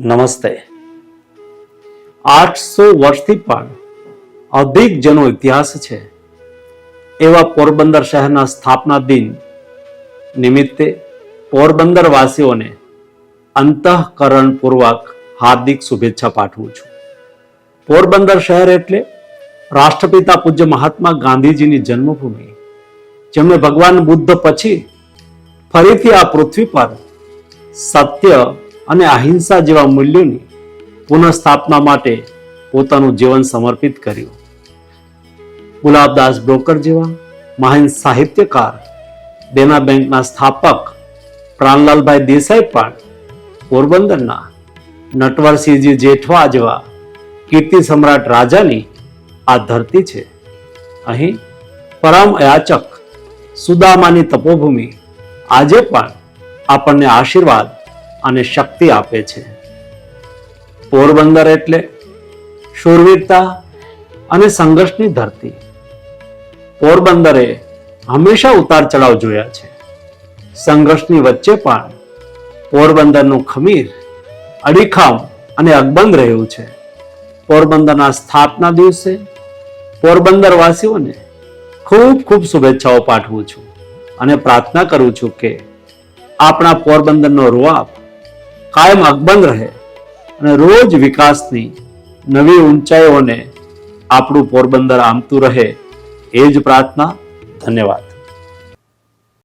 નમસ્તે. આઠસો વર્ષથી પણ અધિક જેનો ઇતિહાસ છે. એવા પોરબંદર શહેરના સ્થાપના દિન નિમિત્તે પોરબંદર અંતઃકરણપૂર્વક હાર્દિક શુભેચ્છા પાઠવું છું. પોરબંદર શહેર એટલે રાષ્ટ્રપિતા પૂજ્ય મહાત્મા ગાંધીજીની જન્મભૂમિ. જેમણે ભગવાન બુદ્ધ પછી ફરીથી આ પૃથ્વી પર સત્ય અને અહિંસા જેવા મૂલ્યોની પુનઃસ્થાપના માટે પોતાનું જીવન સમર્પિત કર્યું. ગુલાબદાસ બ્રોકર જેવા મહાન સાહિત્યકાર, દેના બેંકના સ્થાપક, પ્રાણલાલભાઈ દેસાઈ પણ પોરબંદરના નટવરસિંહજી જેઠવા જેવા કીર્તિ સમ્રાટ રાજાની આ ધરતી છે. અહીં પરમ યાચક સુદામાની તપોભૂમિ આજે પણ આપણને આશીર્વાદ અને શક્તિ આપે છે. પોરબંદર એટલે શૂરવીરતા અને સંઘર્ષની ધરતી. પોરબંદરે હંમેશા ઉતાર ચઢાવ જોયા છે. સંઘર્ષની વચ્ચે પણ પોરબંદરનું ખમીર, અડીખમ અને અકબંધ રહ્યું છે. પોરબંદરના સ્થાપના દિવસે પોરબંદર વાસીઓને ખૂબ ખૂબ શુભેચ્છાઓ પાઠવું છું અને પ્રાર્થના કરું છું કે આપણા પોરબંદરનો રૂઆબ કાયમ અકબંધ રહે અને રોજ વિકાસની નવી ઊંચાઈઓને આપણું પોરબંદર આમતું રહે એ જ પ્રાર્થના. ધન્યવાદ.